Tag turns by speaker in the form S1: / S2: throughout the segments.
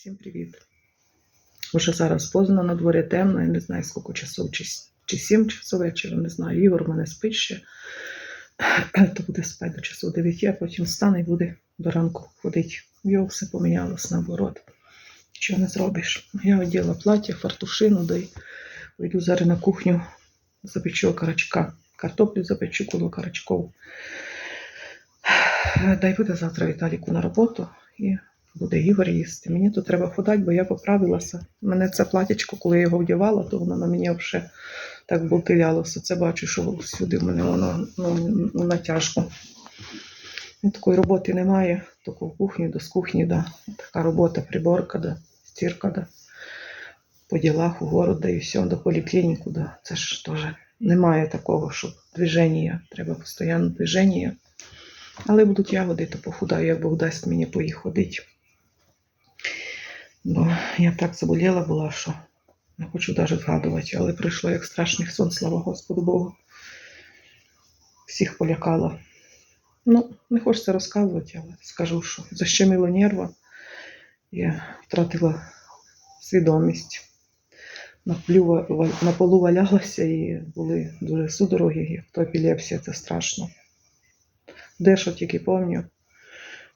S1: Всім привіт. Уже зараз поздно на дворі темно, я не знаю, скільки часов, чи, чи 7 часов вечора, не знаю. Ігор мене спить ще, то буде спати до часу 9, а потім встане і буде до ранку ходити. Його все помінялось наоборот. Що не зробиш? Я оділа плаття, фартушину, да й вийду зараз на кухню, запечу карачка. Картоплю запечу коло карачков. Дай буде завтра Віталіку на роботу і буде Ігор їсти. Мені тут треба ходати, бо я поправилася. Мене це платячко, коли я його вдівала, то воно на мені вже так болтилялося. Це бачу, що всюди в мене воно ну, ну, натяжко. Ну, такої роботи немає, тільки в кухні, до з кухні, да. така робота, приборка, да, стірка, да. по ділах у город, да, і все, до поліклініку, да. Це ж теж немає такого, щоб движення, треба постійно движення. Але будуть ягоди, то похудаю, як Бог дасть мені по їх ходити. Бо я так заболіла була, що не хочу навіть згадувати, але прийшло як страшний сон, слава Господу Богу. Всіх полякала. Ну, не хочеться розказувати, але скажу, що защемило нерва. Я втратила свідомість. На, плю, на полу валялася і були дуже судороги, як то епілепсія, це страшно. Де що тільки пам'ятаю.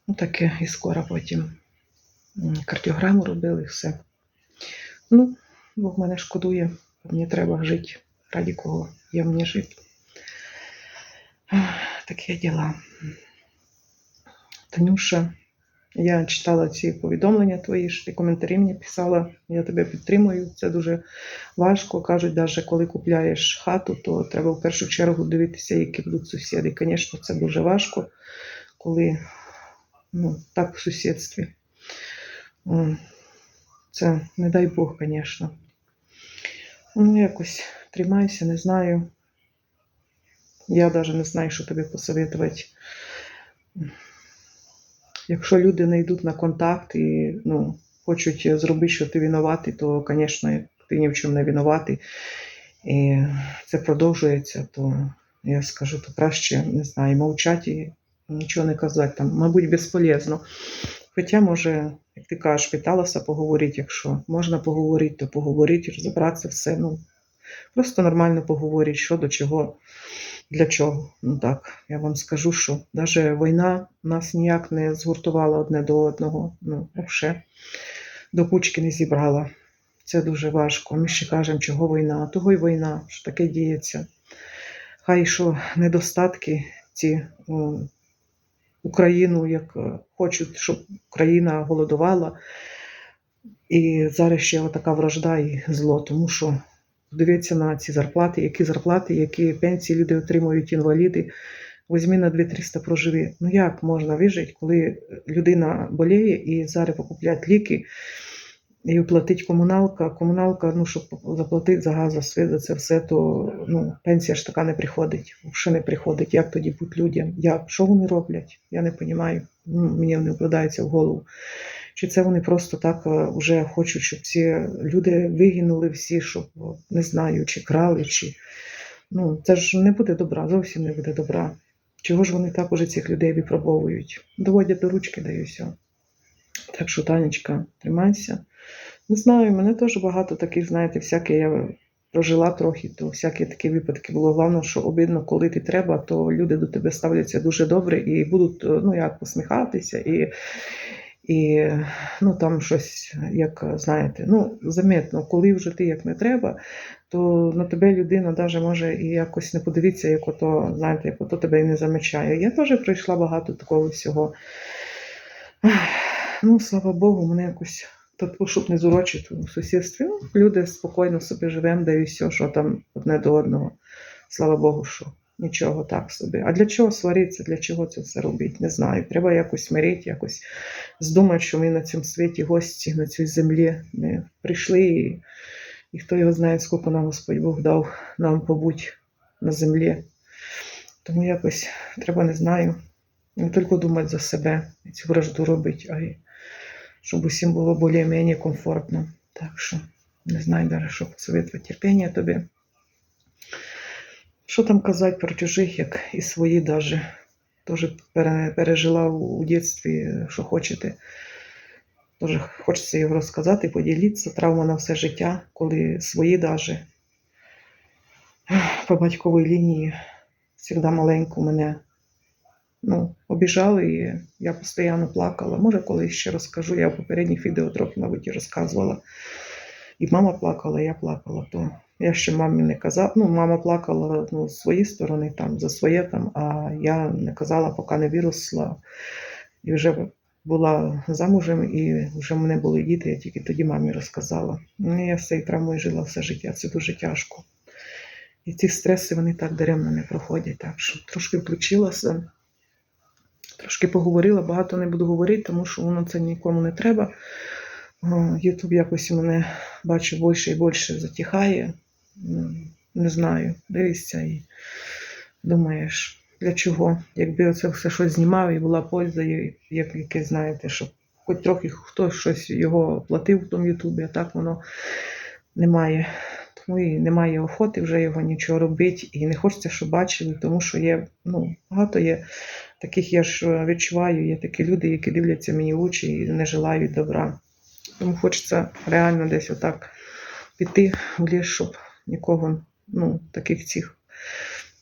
S1: Ну, таке і скоро потім кардіограму робили і все. Ну, Бог мене шкодує, мені треба жити. Раді кого є мені. Ах, Такі діла. Танюша, я читала ці повідомлення твої, що ти коментарі мені писала. Я тебе підтримую. Це дуже важко. Кажуть, навіть коли купляєш хату, то треба в першу чергу дивитися, які будуть сусіди. Звісно, це дуже важко, коли ну, так в сусідстві. Це не дай Бог, звісно. Ну, якось тримайся, не знаю. Я навіть не знаю, що тобі посоветувати. Якщо люди не йдуть на контакт і ну, хочуть зробити, що ти винуватий, то, звісно, ти ні в чому не винуватий. І це продовжується, то я скажу, то краще, не знаю, мовчати і нічого не казати. Там, мабуть, безполезно. Хоча, може, як ти кажеш, питалася поговорити, якщо можна поговорити, то поговорити, розібратися все. Ну, просто нормально поговорити, що до чого, для чого. Ну так, я вам скажу, що навіть війна нас ніяк не згуртувала одне до одного. Ну, взагалі, до кучки не зібрала. Це дуже важко. Ми ще кажемо, чого війна, того й війна, що таке діється. Хай що недостатки ці Україну, як е, хочуть, щоб Україна голодувала. І зараз ще така вражда і зло, тому що дивіться на ці зарплати, які зарплати, які пенсії люди отримують, інваліди. Возьмі на 2-300 проживи. Ну як можна вижити, коли людина боліє і зараз покупляють ліки і оплатить комуналка. Комуналка, ну, щоб заплатити за газ, за світ, за це все, то ну, пенсія ж така не приходить. Взагалі не приходить. Як тоді бути людям? Як? Що вони роблять? Я не розумію. Ну, мені не вкладається в голову. Чи це вони просто так е, вже хочуть, щоб ці люди вигинули всі, щоб не знаю, чи крали, чи ну це ж не буде добра, зовсім не буде добра. Чого ж вони так уже цих людей випробовують? Доводять до ручки, да і все. Так що, Танечка, тримайся. Не знаю, мене теж багато таких, знаєте, всяке я прожила трохи, то всякі такі випадки було. Головне, що обидно, коли ти треба, то люди до тебе ставляться дуже добре і будуть, е, ну як, посміхатися і. І ну там щось, як знаєте, ну заметно, коли вже ти як не треба, то на тебе людина навіть може і якось не подивитися, як ото, знаєте, як ото тебе і не замечає. Я теж пройшла багато такого всього. Ну, слава Богу, мене якось тут, щоб не зурочити у сусідстві. Ну, люди спокійно собі живемо, і все, що там одне до одного. Слава Богу, що нічого так собі. А для чого сваритися, для чого це все робити? Не знаю. Треба якось смирити, якось здумати, що ми на цьому світі гості, на цій землі. Ми прийшли, і, і хто його знає, скільки нам Господь Бог дав нам побути на землі. Тому якось треба, не знаю, не тільки думати за себе цю вражду робити, а й щоб усім було більш-менш комфортно. Так що не знаю навіть, що посоветувати. Терпіння тобі. Що там казати про чужих, як і свої даже. Теж пережила у дитинстві, що хочете. Дуже хочеться його розказати, поділитися. Травма на все життя, коли свої даже по батьковій лінії завжди маленьку мене ну, обіжали, і я постійно плакала. Може, колись ще розкажу. Я в попередніх відео трохи, мабуть, розказувала. І мама плакала, я плакала. То я ще мамі не казала. Ну, мама плакала ну, з своєї сторони, там, за своє там, а я не казала, поки не виросла. І вже була замужем, і вже в мене були діти, я тільки тоді мамі розказала. Ну, я з цією травмою жила все життя, це дуже тяжко. І ці стреси вони так даремно не проходять. Так що трошки включилася, трошки поговорила, багато не буду говорити, тому що воно це нікому не треба. Ютуб якось мене бачу більше і більше затихає. М, Не знаю, дивишся і думаєш, для чого? Якби оце все щось знімав і була польза, як яке, знаєте, щоб хоч трохи хтось щось його платив в тому Ютубі, а так воно немає. Тому і немає охоти вже його нічого робити, і не хочеться, щоб бачили, тому що є, ну, багато є таких, я ж відчуваю, є такі люди, які дивляться мені в очі і не желають добра. Тому хочеться реально десь отак піти в ліс, щоб нікого, ну, таких цих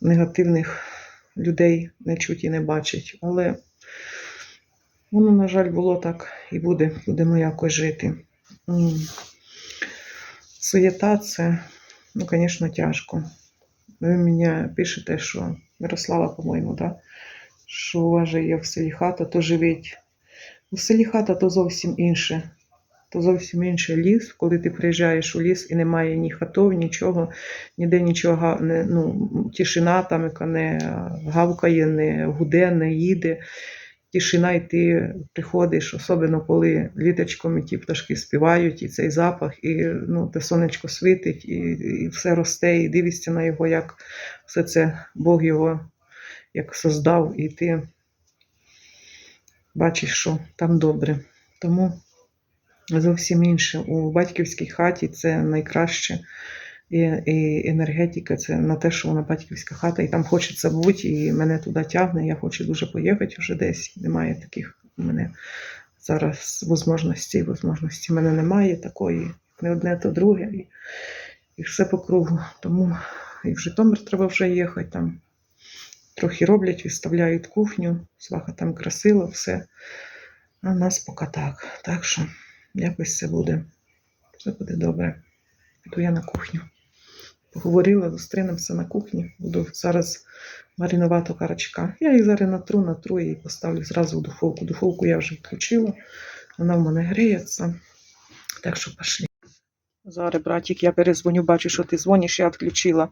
S1: негативних людей не чуть і не бачить. Але воно, на жаль, було так і буде, будемо якось жити. Суєта це, ну, звісно, тяжко. Ви мені пишете, що Мирослава, по-моєму, да? Що у є в селі хата, то живіть. У селі хата то зовсім інше. То зовсім інший ліс, коли ти приїжджаєш у ліс і немає ні хатов, нічого, ніде нічого, не, ну, тишина там, яка не гавкає, не гуде, не їде. Тишина, і ти приходиш, особливо коли літочком і ті пташки співають, і цей запах, і ну, те сонечко світить, і, і все росте, і дивишся на його, як все це Бог його як создав, і ти бачиш, що там добре. Тому зовсім інше. У батьківській хаті це найкраще. І, і енергетика це на те, що вона батьківська хата, і там хочеться бути, і мене туди тягне. Я хочу дуже поїхати вже десь. Немає таких у мене зараз можливостей. Можливості в мене немає такої, не одне, то друге, і, і все по кругу. Тому і в Житомир треба вже їхати. Там трохи роблять, виставляють кухню, сваха там красила, все. А в нас поки так. Так що якось це буде. Все буде добре. Піду я на кухню. Поговорила, зустрінемося на кухні. Буду зараз маринувати карачка. Я їх зараз натру, натру і поставлю зразу в духовку. Духовку я вже включила, вона в мене гріється. Так що пішли. Зараз, братик, я перезвоню, бачу, що ти дзвониш, я відключила.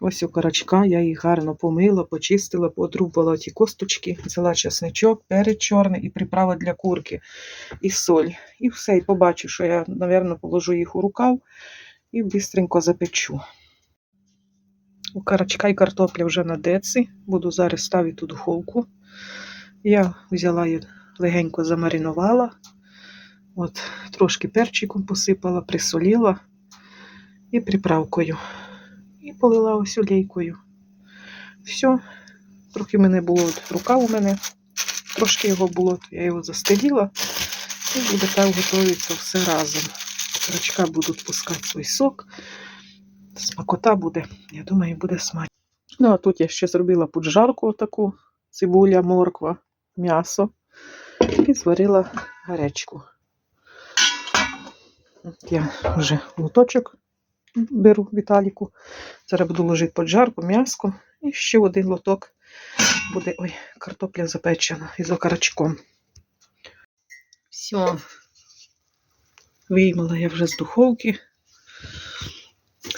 S1: Ось у карачка, я їх гарно помила, почистила, подрубала ті косточки, взяла чесничок, перець чорний і приправа для курки, і соль. І все, і побачу, що я, мабуть, положу їх у рукав і бистренько запечу. У карачка і картопля вже на деці. Буду зараз ставити у духовку. Я взяла її легенько замаринувала. От, трошки перчиком посипала, присоліла і приправкою. І полила ось олійкою. Все. Трохи мене було рука у мене, трошки його було, я його застеліла. І буде так готується все разом. Рачка будуть пускати свій сок. Смакота буде, я думаю, буде смачно. Ну, а тут я ще зробила поджарку таку, цибуля, морква, м'ясо і зварила гарячку. От Я вже лоточок беру Віталіку. Зараз буду ложити поджарку, м'яско. І ще один лоток буде ой, картопля запечена із окарачком. Все. Виймала я вже з духовки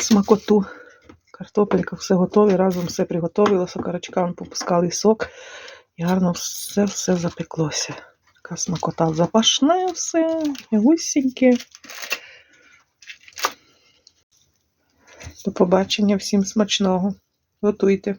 S1: смакоту. Картопелька, все готове, разом все приготовила, сокарачкам попускали сок. І гарно все-все запеклося. Така смакота запашне все, гусіньке. До побачення, всім смачного. Готуйте.